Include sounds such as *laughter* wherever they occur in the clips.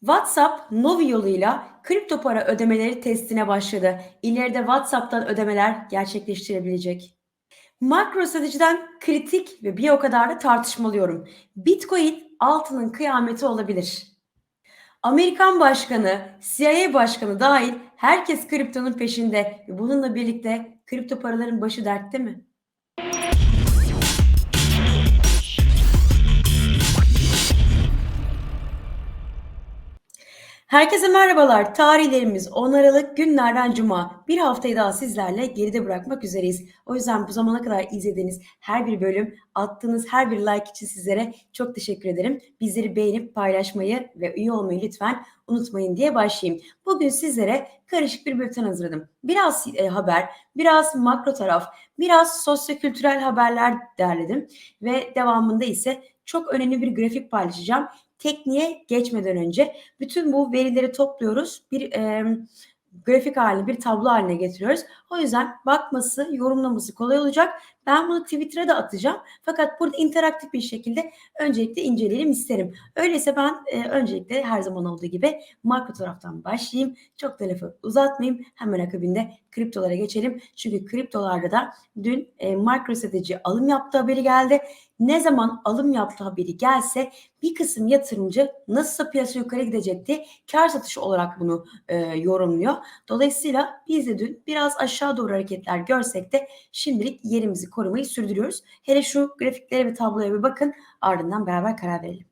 WhatsApp Novi yoluyla kripto para ödemeleri testine başladı. İleride WhatsApp'tan ödemeler gerçekleştirebilecek. MicroStrategy'den kritik ve bir o kadar da tartışmalıyorum. Bitcoin altının kıyameti olabilir. Amerikan başkanı, CIA başkanı dahil herkes kriptonun peşinde bununla birlikte kripto paraların başı dertte mi? Herkese merhabalar. Tarihlerimiz 10 Aralık günlerden Cuma. Bir haftayı daha sizlerle geride bırakmak üzereyiz. O yüzden bu zamana kadar izlediğiniz her bir bölüm, attığınız her bir like için sizlere çok teşekkür ederim. Bizleri beğenip paylaşmayı ve üye olmayı lütfen unutmayın diye başlayayım. Bugün sizlere karışık bir bülten hazırladım. Biraz e, haber, biraz makro taraf, biraz sosyokültürel haberler derledim ve devamında ise çok önemli bir grafik paylaşacağım tekniğe geçmeden önce bütün bu verileri topluyoruz. Bir e, grafik haline, bir tablo haline getiriyoruz. O yüzden bakması, yorumlaması kolay olacak. Ben bunu Twitter'a da atacağım. Fakat burada interaktif bir şekilde öncelikle inceleyelim isterim. Öyleyse ben e, öncelikle her zaman olduğu gibi makro taraftan başlayayım. Çok da lafı uzatmayayım. Hemen akabinde kriptolara geçelim. Çünkü kriptolarda da dün e, MicroStrategy alım yaptığı haberi geldi. Ne zaman alım yaptığı haberi gelse bir kısım yatırımcı nasılsa piyasa yukarı gidecekti. Kar satışı olarak bunu e, yorumluyor. Dolayısıyla biz de dün biraz aşağı doğru hareketler görsek de şimdilik yerimizi korumayı sürdürüyoruz. Hele şu grafiklere ve tabloya bir bakın ardından beraber karar verelim.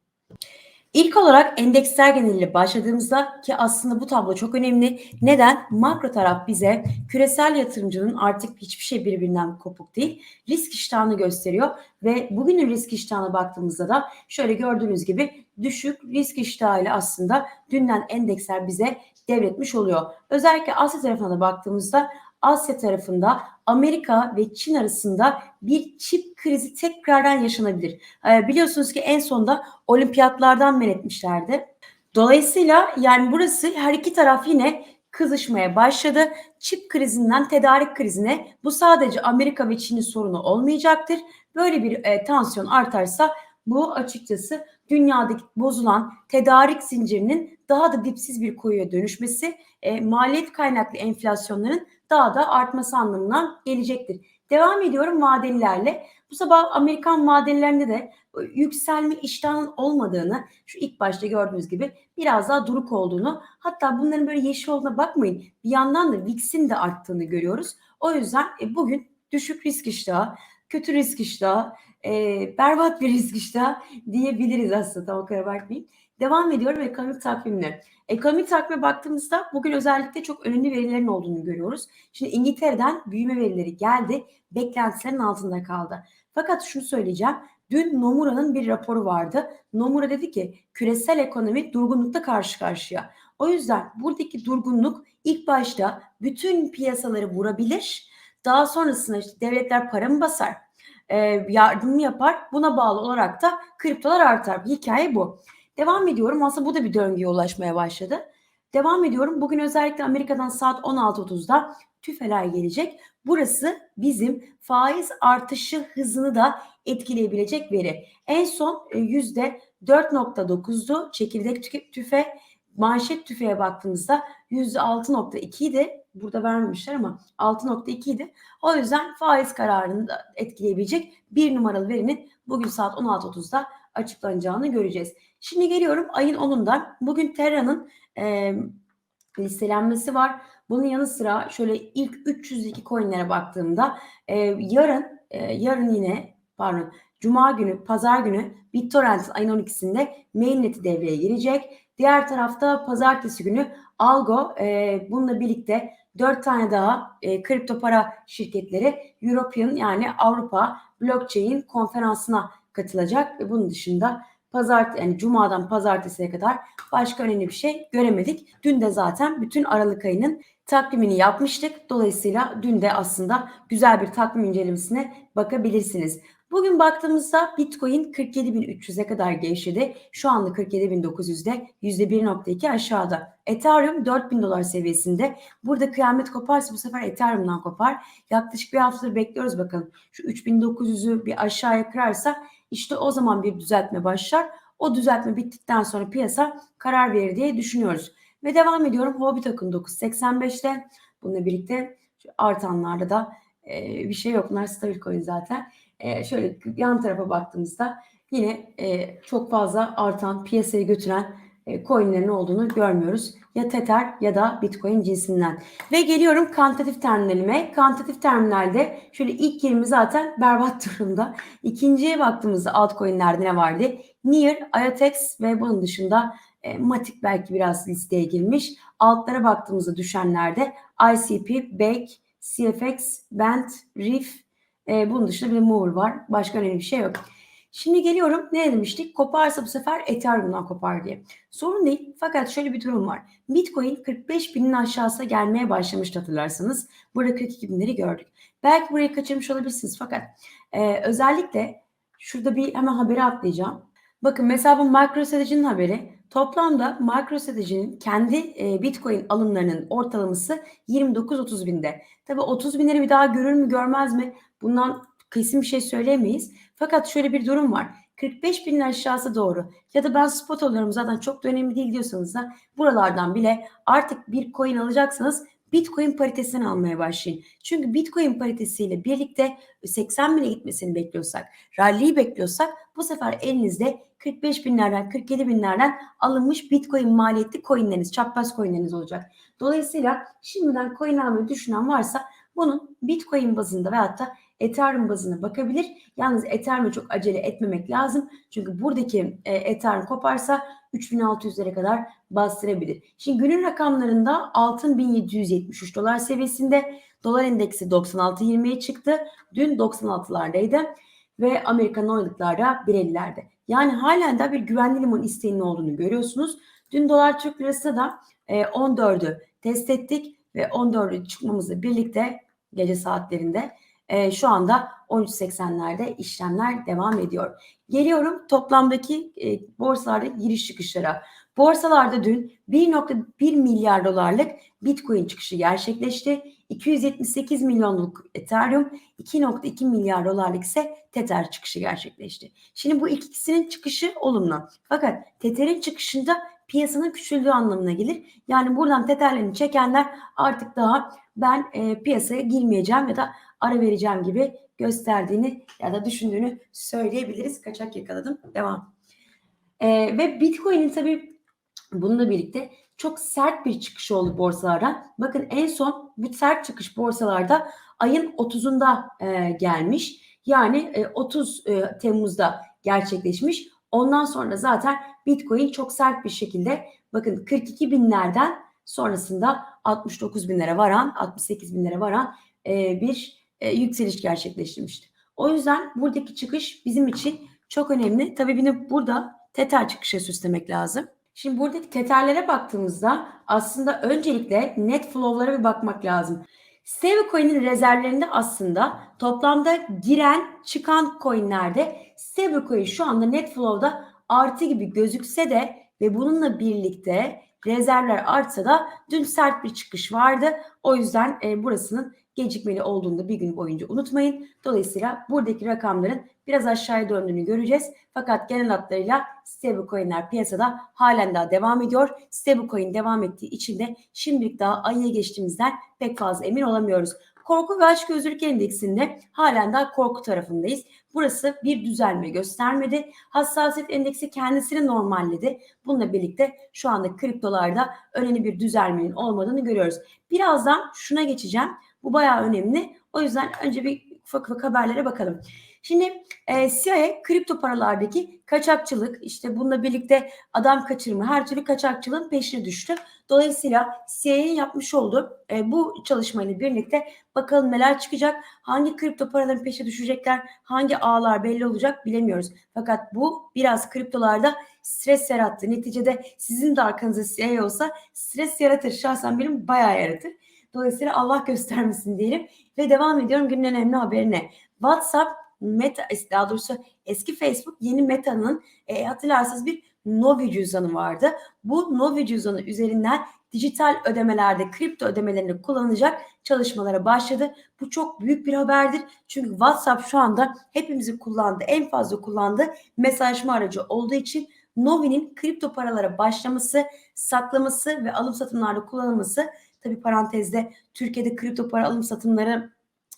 İlk olarak endeksler geneliyle başladığımızda ki aslında bu tablo çok önemli. Neden? Makro taraf bize küresel yatırımcının artık hiçbir şey birbirinden kopuk değil. Risk iştahını gösteriyor ve bugünün risk iştahına baktığımızda da şöyle gördüğünüz gibi düşük risk iştahıyla aslında dünden endeksler bize devretmiş oluyor. Özellikle Asya tarafına da baktığımızda Asya tarafında Amerika ve Çin arasında bir çip krizi tekrardan yaşanabilir. Ee, biliyorsunuz ki en sonda olimpiyatlardan men etmişlerdi. Dolayısıyla yani burası her iki taraf yine kızışmaya başladı. Çip krizinden tedarik krizine bu sadece Amerika ve Çin'in sorunu olmayacaktır. Böyle bir e, tansiyon artarsa bu açıkçası dünyadaki bozulan tedarik zincirinin daha da dipsiz bir kuyuya dönüşmesi, e, maliyet kaynaklı enflasyonların daha da artması anlamına gelecektir. Devam ediyorum vadelilerle. Bu sabah Amerikan vadelerinde de e, yükselme iştahının olmadığını, şu ilk başta gördüğünüz gibi biraz daha duruk olduğunu, hatta bunların böyle yeşil olduğuna bakmayın. Bir yandan da VIX'in de arttığını görüyoruz. O yüzden e, bugün düşük risk iştahı, kötü risk iştahı, e, berbat bir risk iştahı diyebiliriz aslında. Tam o kadar bakmayın. Devam ediyorum ekonomik takvimle. Ekonomik takvime baktığımızda bugün özellikle çok önemli verilerin olduğunu görüyoruz. Şimdi İngiltere'den büyüme verileri geldi. Beklentilerin altında kaldı. Fakat şunu söyleyeceğim. Dün Nomura'nın bir raporu vardı. Nomura dedi ki küresel ekonomi durgunlukta karşı karşıya. O yüzden buradaki durgunluk ilk başta bütün piyasaları vurabilir. Daha sonrasında işte devletler para mı basar? Yardım yapar? Buna bağlı olarak da kriptolar artar. Hikaye bu. Devam ediyorum. Aslında bu da bir döngüye ulaşmaya başladı. Devam ediyorum. Bugün özellikle Amerika'dan saat 16.30'da tüfeler gelecek. Burası bizim faiz artışı hızını da etkileyebilecek veri. En son yüzde 4.9'du çekirdek tüfe. Manşet tüfeğe baktığımızda %6.2 idi. Burada vermemişler ama 6.2 idi. O yüzden faiz kararını da etkileyebilecek bir numaralı verinin bugün saat 16.30'da açıklanacağını göreceğiz. Şimdi geliyorum ayın 10'undan. Bugün Terra'nın e, listelenmesi var. Bunun yanı sıra şöyle ilk 302 coinlere baktığımda e, yarın e, yarın yine pardon Cuma günü, Pazar günü BitTorrent ayın 12'sinde mainnet'i devreye girecek. Diğer tarafta Pazartesi günü Algo e, bununla birlikte dört tane daha e, kripto para şirketleri European yani Avrupa Blockchain konferansına katılacak ve bunun dışında pazar yani cumadan pazartesiye kadar başka önemli bir şey göremedik. Dün de zaten bütün Aralık ayının takvimini yapmıştık. Dolayısıyla dün de aslında güzel bir takvim incelemesine bakabilirsiniz. Bugün baktığımızda Bitcoin 47.300'e kadar gevşedi. Şu anda 47.900'de %1.2 aşağıda. Ethereum 4000 dolar seviyesinde. Burada kıyamet koparsa bu sefer Ethereum'dan kopar. Yaklaşık bir haftadır bekliyoruz bakalım. Şu 3900'ü bir aşağıya kırarsa işte o zaman bir düzeltme başlar. O düzeltme bittikten sonra piyasa karar verir diye düşünüyoruz. Ve devam ediyorum. Hobbit Akın 985'te. Bununla birlikte artanlarda da e, bir şey yok. Bunlar stabil coin zaten. E, şöyle yan tarafa baktığımızda yine e, çok fazla artan, piyasayı götüren coinlerin olduğunu görmüyoruz. Ya Tether ya da Bitcoin cinsinden. Ve geliyorum kantitatif terminalime. Kantitatif terminalde şöyle ilk 20 zaten berbat *laughs* durumda. İkinciye baktığımızda altcoin'lerde ne vardı? Near, IOTX ve bunun dışında e, Matic belki biraz listeye girmiş. Altlara baktığımızda düşenlerde ICP, Bake, CFX, Band, Reef, e, bunun dışında bir de Mover var. Başka önemli bir şey yok. Şimdi geliyorum ne demiştik? Koparsa bu sefer Ethereum'dan kopar diye. Sorun değil fakat şöyle bir durum var. Bitcoin 45 binin aşağısına gelmeye başlamıştı hatırlarsanız. Burada 42 binleri gördük. Belki burayı kaçırmış olabilirsiniz fakat e, özellikle şurada bir hemen haberi atlayacağım. Bakın mesela bu MicroStrategy'nin haberi. Toplamda MicroStrategy'nin kendi e, Bitcoin alımlarının ortalaması 29-30 binde. Tabii 30 binleri bir daha görür mü görmez mi? Bundan kesin bir şey söyleyemeyiz. Fakat şöyle bir durum var. 45 bin aşağısı doğru. Ya da ben spot alıyorum zaten çok da önemli değil diyorsanız da buralardan bile artık bir coin alacaksanız Bitcoin paritesini almaya başlayın. Çünkü Bitcoin paritesiyle birlikte 80 bine gitmesini bekliyorsak, rally'yi bekliyorsak bu sefer elinizde 45 binlerden 47 binlerden alınmış Bitcoin maliyetli coinleriniz, çapraz coinleriniz olacak. Dolayısıyla şimdiden coin almayı düşünen varsa bunun Bitcoin bazında veyahut da Ethereum bazına bakabilir. Yalnız Ethereum'u çok acele etmemek lazım. Çünkü buradaki e, Ethereum koparsa 3600'lere kadar bastırabilir. Şimdi günün rakamlarında altın 1773 dolar seviyesinde. Dolar endeksi 96.20'ye çıktı. Dün 96'lardaydı ve Amerikan oylıklarda 1.50'lerde. Yani halen de bir güvenli liman isteğinin olduğunu görüyorsunuz. Dün dolar Türk lirası da e, 14'ü test ettik ve 14'ü çıkmamızla birlikte gece saatlerinde e, şu anda 13.80'lerde işlemler devam ediyor. Geliyorum toplamdaki e, borsalarda giriş çıkışlara. Borsalarda dün 1.1 milyar dolarlık Bitcoin çıkışı gerçekleşti. 278 milyonluk Ethereum, 2.2 milyar dolarlık ise Tether çıkışı gerçekleşti. Şimdi bu ikisinin çıkışı olumlu. Fakat Tether'in çıkışında piyasanın küçüldüğü anlamına gelir. Yani buradan Tether'lerini çekenler artık daha ben e, piyasaya girmeyeceğim ya da ara vereceğim gibi gösterdiğini ya da düşündüğünü söyleyebiliriz. Kaçak yakaladım. Devam. E, ve Bitcoin'in tabii bununla birlikte çok sert bir çıkış oldu borsalardan. Bakın en son bu sert çıkış borsalarda ayın 30'unda e, gelmiş. Yani e, 30 e, Temmuz'da gerçekleşmiş. Ondan sonra zaten Bitcoin çok sert bir şekilde bakın 42 binlerden sonrasında 69 binlere varan 68 binlere varan e, bir e, yükseliş gerçekleştirmişti. O yüzden buradaki çıkış bizim için çok önemli. Tabii de burada Tether çıkışı süslemek lazım. Şimdi buradaki Tether'lere baktığımızda aslında öncelikle net flow'lara bir bakmak lazım. Stablecoin'in rezervlerinde aslında toplamda giren çıkan coinlerde stablecoin şu anda net flow'da artı gibi gözükse de ve bununla birlikte rezervler artsa da dün sert bir çıkış vardı. O yüzden e, burasının gecikmeli olduğunda bir gün boyunca unutmayın. Dolayısıyla buradaki rakamların biraz aşağıya döndüğünü göreceğiz. Fakat genel hatlarıyla stablecoin'ler piyasada halen daha devam ediyor. Stablecoin devam ettiği için de şimdilik daha ayı geçtiğimizden pek fazla emin olamıyoruz. Korku ve açgözlülük endeksinde halen daha korku tarafındayız. Burası bir düzelme göstermedi. Hassasiyet endeksi kendisini normalledi. Bununla birlikte şu anda kriptolarda önemli bir düzelmenin olmadığını görüyoruz. Birazdan şuna geçeceğim. Bu bayağı önemli. O yüzden önce bir ufak ufak haberlere bakalım. Şimdi e, CIA kripto paralardaki kaçakçılık işte bununla birlikte adam kaçırma her türlü kaçakçılığın peşine düştü. Dolayısıyla CIA'nin yapmış olduğu e, bu çalışmayla birlikte bakalım neler çıkacak, hangi kripto paraların peşine düşecekler, hangi ağlar belli olacak bilemiyoruz. Fakat bu biraz kriptolarda stres yarattı. Neticede sizin de arkanızda CIA olsa stres yaratır. Şahsen benim bayağı yaratır. Dolayısıyla Allah göstermesin diyelim ve devam ediyorum günün önemli haberine. WhatsApp Meta daha doğrusu eski Facebook yeni Meta'nın e, hatırlarsanız bir Novi cüzdanı vardı. Bu Novi cüzdanı üzerinden dijital ödemelerde kripto ödemelerini kullanacak çalışmalara başladı. Bu çok büyük bir haberdir. Çünkü WhatsApp şu anda hepimizin kullandığı, en fazla kullandığı mesajlaşma aracı olduğu için Novi'nin kripto paralara başlaması, saklaması ve alım satımlarda kullanılması tabi parantezde Türkiye'de kripto para alım satımları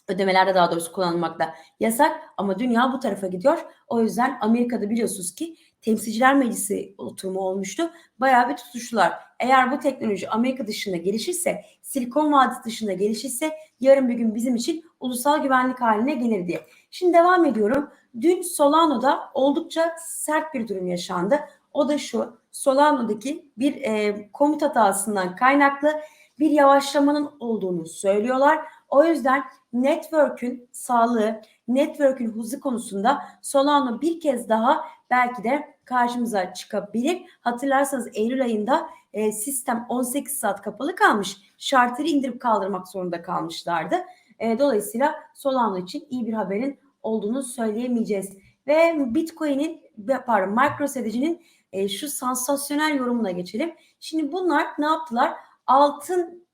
ödemelerde daha doğrusu kullanılmakta yasak ama dünya bu tarafa gidiyor. O yüzden Amerika'da biliyorsunuz ki Temsilciler Meclisi oturumu olmuştu. Bayağı bir tutuştular. Eğer bu teknoloji Amerika dışında gelişirse, Silikon Vadisi dışında gelişirse yarın bir gün bizim için ulusal güvenlik haline gelir diye. Şimdi devam ediyorum. Dün Solano'da oldukça sert bir durum yaşandı. O da şu. Solano'daki bir e, komut hatasından kaynaklı bir yavaşlamanın olduğunu söylüyorlar. O yüzden network'ün sağlığı, network'ün hızı konusunda Solano bir kez daha belki de karşımıza çıkabilir. Hatırlarsanız Eylül ayında e, sistem 18 saat kapalı kalmış. Şartları indirip kaldırmak zorunda kalmışlardı. E, dolayısıyla Solano için iyi bir haberin olduğunu söyleyemeyeceğiz. Ve Bitcoin'in pardon MicroStrategy'nin e, şu sansasyonel yorumuna geçelim. Şimdi bunlar ne yaptılar? Altın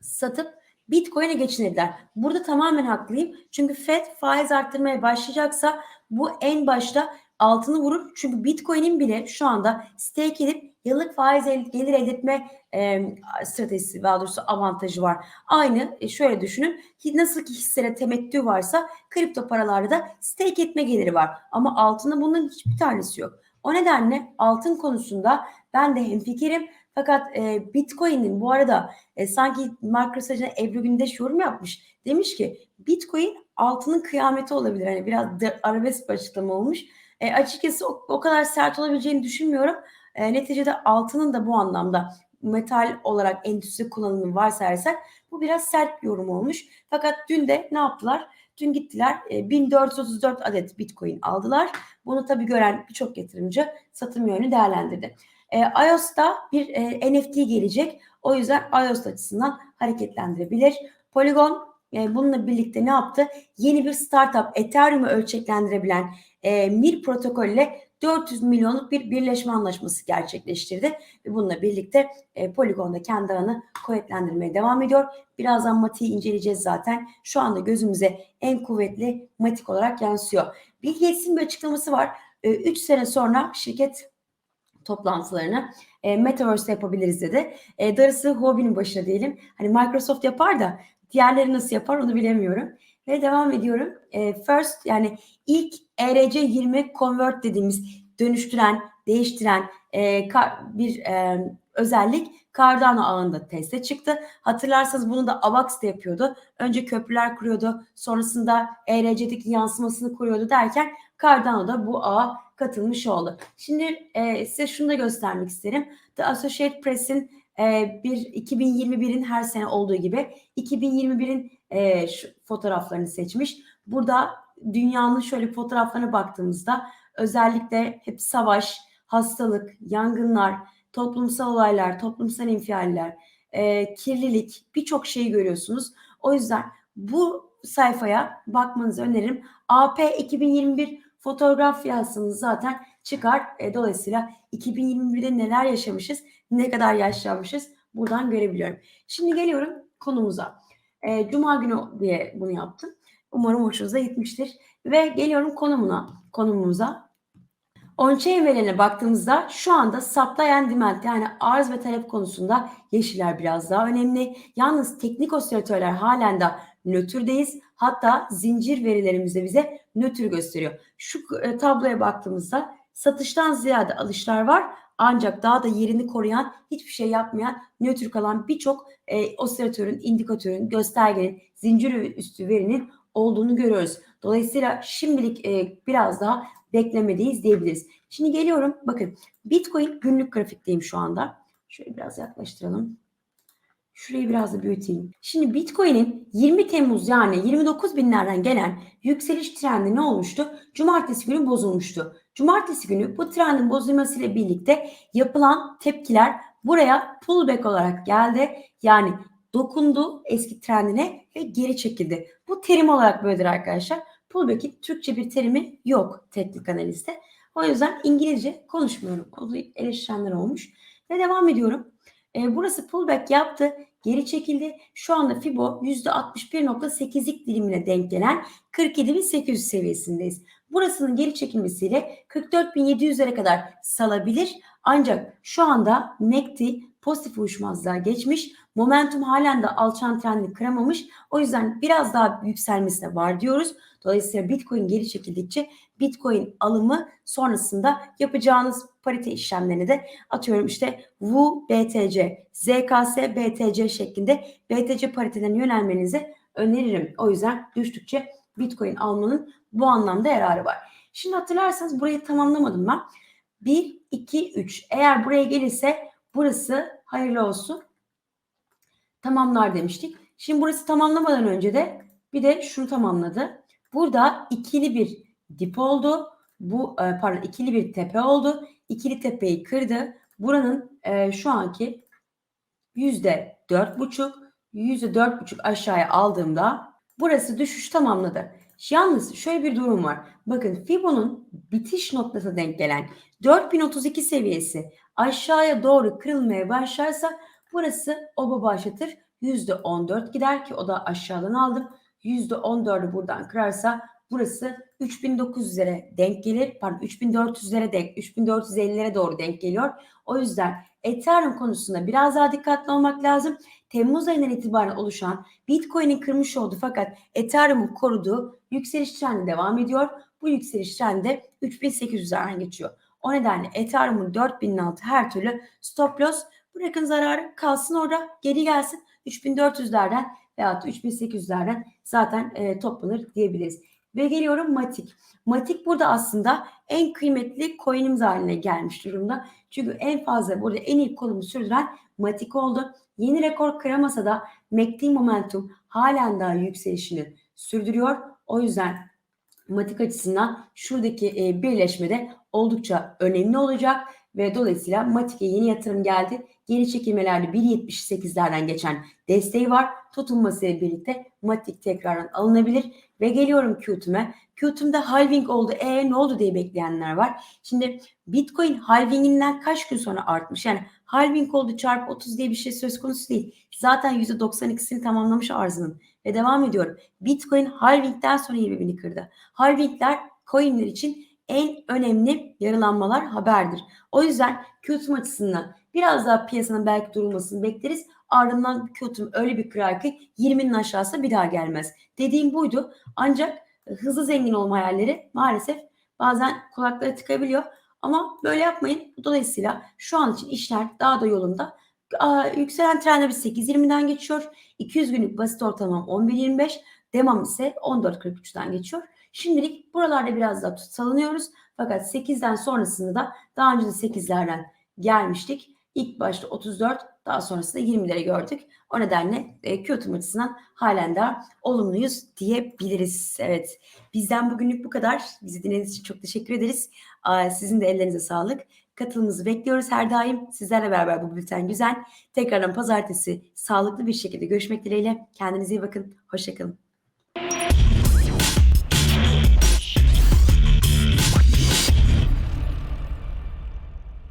satıp Bitcoin'e geçinirler. Burada tamamen haklıyım. Çünkü Fed faiz arttırmaya başlayacaksa bu en başta altını vurur. Çünkü Bitcoin'in bile şu anda stake edip yıllık faiz el, gelir elde etme e, stratejisi daha doğrusu avantajı var. Aynı e, şöyle düşünün. Nasıl ki hisselere temettü varsa kripto paralarda da stake etme geliri var. Ama altında bunların hiçbir tanesi yok. O nedenle altın konusunda ben de hemfikirim. Fakat e, Bitcoin'in bu arada e, sanki MicroStrategy'ne Ebru Gündeş yorum yapmış. Demiş ki Bitcoin altının kıyameti olabilir. Hani biraz de, arabesk bir açıklama olmuş. E, açıkçası o, o kadar sert olabileceğini düşünmüyorum. E, neticede altının da bu anlamda metal olarak endüstri kullanımını varsayarsak bu biraz sert bir yorum olmuş. Fakat dün de ne yaptılar? Dün gittiler e, 1434 adet Bitcoin aldılar. Bunu tabii gören birçok yatırımcı satım yönünü değerlendirdi. E, iOS'ta bir e, NFT gelecek. O yüzden iOS açısından hareketlendirebilir. Polygon e, bununla birlikte ne yaptı? Yeni bir startup Ethereum'u ölçeklendirebilen e, MIR protokolle 400 milyonluk bir birleşme anlaşması gerçekleştirdi. Ve bununla birlikte e, Polygon'da kendi ağını kuvvetlendirmeye devam ediyor. Birazdan Mati'yi inceleyeceğiz zaten. Şu anda gözümüze en kuvvetli Matik olarak yansıyor. Bill Gates'in bir açıklaması var. 3 e, sene sonra şirket toplantılarını e, Metaverse'de yapabiliriz dedi. E, darısı hobinin başına diyelim. Hani Microsoft yapar da diğerleri nasıl yapar onu bilemiyorum. Ve devam ediyorum. E, first yani ilk ERC20 convert dediğimiz dönüştüren, değiştiren e, bir e, özellik Cardano ağında teste çıktı. Hatırlarsanız bunu da Avax da yapıyordu. Önce köprüler kuruyordu. Sonrasında ERC'deki yansımasını kuruyordu derken Cardano da bu ağa katılmış oldu. Şimdi e, size şunu da göstermek isterim. The Associated Press'in e, bir 2021'in her sene olduğu gibi 2021'in e, şu fotoğraflarını seçmiş. Burada dünyanın şöyle fotoğraflarına baktığımızda özellikle hep savaş, hastalık, yangınlar, toplumsal olaylar, toplumsal infialler, e, kirlilik birçok şeyi görüyorsunuz. O yüzden bu sayfaya bakmanızı öneririm. AP 2021 fotoğraf yazsanız zaten çıkar. E, dolayısıyla 2021'de neler yaşamışız, ne kadar yaşlanmışız buradan görebiliyorum. Şimdi geliyorum konumuza. E, Cuma günü diye bunu yaptım. Umarım hoşunuza gitmiştir. Ve geliyorum konumuna, konumumuza. On-chain verilerine baktığımızda şu anda supply and demand yani arz ve talep konusunda yeşiller biraz daha önemli. Yalnız teknik osilatörler halen de nötrdeyiz. Hatta zincir verilerimiz de bize nötr gösteriyor. Şu e, tabloya baktığımızda satıştan ziyade alışlar var. Ancak daha da yerini koruyan, hiçbir şey yapmayan, nötr kalan birçok e, osilatörün, indikatörün, göstergenin, zincir üstü verinin olduğunu görüyoruz. Dolayısıyla şimdilik e, biraz daha beklemedeyiz diyebiliriz. Şimdi geliyorum. Bakın Bitcoin günlük grafikteyim şu anda. Şöyle biraz yaklaştıralım. Şurayı biraz da büyüteyim. Şimdi Bitcoin'in 20 Temmuz yani 29 binlerden gelen yükseliş trendi ne olmuştu? Cumartesi günü bozulmuştu. Cumartesi günü bu trendin bozulmasıyla birlikte yapılan tepkiler buraya pullback olarak geldi. Yani dokundu eski trendine ve geri çekildi. Bu terim olarak böyledir arkadaşlar. Pullback'in Türkçe bir terimi yok teknik analizde. O yüzden İngilizce konuşmuyorum. O eleştirenler olmuş. Ve devam ediyorum. E, burası pullback yaptı. Geri çekildi. Şu anda Fibo %61.8'lik dilimine denk gelen 47.800 seviyesindeyiz. Burasının geri çekilmesiyle 44.700'lere kadar salabilir. Ancak şu anda MACD pozitif uyuşmazlığa geçmiş. Momentum halen de alçan trendini kıramamış. O yüzden biraz daha yükselmesi de var diyoruz. Dolayısıyla Bitcoin geri çekildikçe Bitcoin alımı sonrasında yapacağınız parite işlemlerini de atıyorum işte WU BTC, ZKS BTC şeklinde BTC paritelerine yönelmenizi öneririm. O yüzden düştükçe Bitcoin almanın bu anlamda yararı var. Şimdi hatırlarsanız burayı tamamlamadım ben. 1, 2, 3. Eğer buraya gelirse burası hayırlı olsun. Tamamlar demiştik. Şimdi burası tamamlamadan önce de bir de şunu tamamladı. Burada ikili bir dip oldu. Bu e, pardon ikili bir tepe oldu. İkili tepeyi kırdı. Buranın e, şu anki yüzde dört buçuk, yüzde dört buçuk aşağıya aldığımda burası düşüş tamamladı. Yalnız şöyle bir durum var. Bakın Fibo'nun bitiş noktasına denk gelen 4032 seviyesi aşağıya doğru kırılmaya başlarsa burası oba başlatır. %14 gider ki o da aşağıdan aldım. %14'ü buradan kırarsa burası 3900'lere denk gelir. Pardon 3400'lere denk 3450'lere doğru denk geliyor. O yüzden Ethereum konusunda biraz daha dikkatli olmak lazım. Temmuz ayından itibaren oluşan Bitcoin'in kırmış olduğu fakat Ethereum'un koruduğu yükseliş trendi devam ediyor. Bu yükseliş trendi 3800'lerden geçiyor. O nedenle Ethereum'un 4000'in altı her türlü stop loss bırakın zararı kalsın orada geri gelsin 3400'lerden veyahut 3800'lerden zaten e, toplanır diyebiliriz. Ve geliyorum Matik. Matik burada aslında en kıymetli coin'imiz haline gelmiş durumda. Çünkü en fazla burada en iyi kolumu sürdüren Matik oldu. Yeni rekor kıramasa da MACD momentum halen daha yükselişini sürdürüyor. O yüzden Matik açısından şuradaki e, birleşmede oldukça önemli olacak ve dolayısıyla Matik'e yeni yatırım geldi. Geri çekilmelerde 1.78'lerden geçen desteği var. Tutulmasıyla birlikte Matik tekrardan alınabilir. Ve geliyorum Qtum'e. Qtum'da halving oldu. E ne oldu diye bekleyenler var. Şimdi Bitcoin halvinginden kaç gün sonra artmış? Yani halving oldu çarpı 30 diye bir şey söz konusu değil. Zaten %92'sini tamamlamış arzının. Ve devam ediyorum. Bitcoin halvingden sonra 20 bini kırdı. Halvingler coinler için en önemli yarılanmalar haberdir. O yüzden Qtum açısından biraz daha piyasanın belki durulmasını bekleriz. Ardından Qtum öyle bir kırar ki 20'nin aşağısı bir daha gelmez. Dediğim buydu. Ancak hızlı zengin olma hayalleri maalesef bazen kulaklara tıkabiliyor. Ama böyle yapmayın. Dolayısıyla şu an için işler daha da yolunda. Aa, yükselen trendler 8.20'den geçiyor. 200 günlük basit ortalamam 11.25. Demam ise 14.43'ten geçiyor. Şimdilik buralarda biraz daha salınıyoruz. Fakat 8'den sonrasında da daha önce de 8'lerden gelmiştik. İlk başta 34 daha sonrasında 20'leri gördük. O nedenle e, Kyoto açısından halen daha olumluyuz diyebiliriz. Evet bizden bugünlük bu kadar. Bizi dinlediğiniz için çok teşekkür ederiz. Sizin de ellerinize sağlık. Katılımınızı bekliyoruz her daim. Sizlerle beraber bu bülten güzel. Tekrardan pazartesi sağlıklı bir şekilde görüşmek dileğiyle. Kendinize iyi bakın. Hoşçakalın.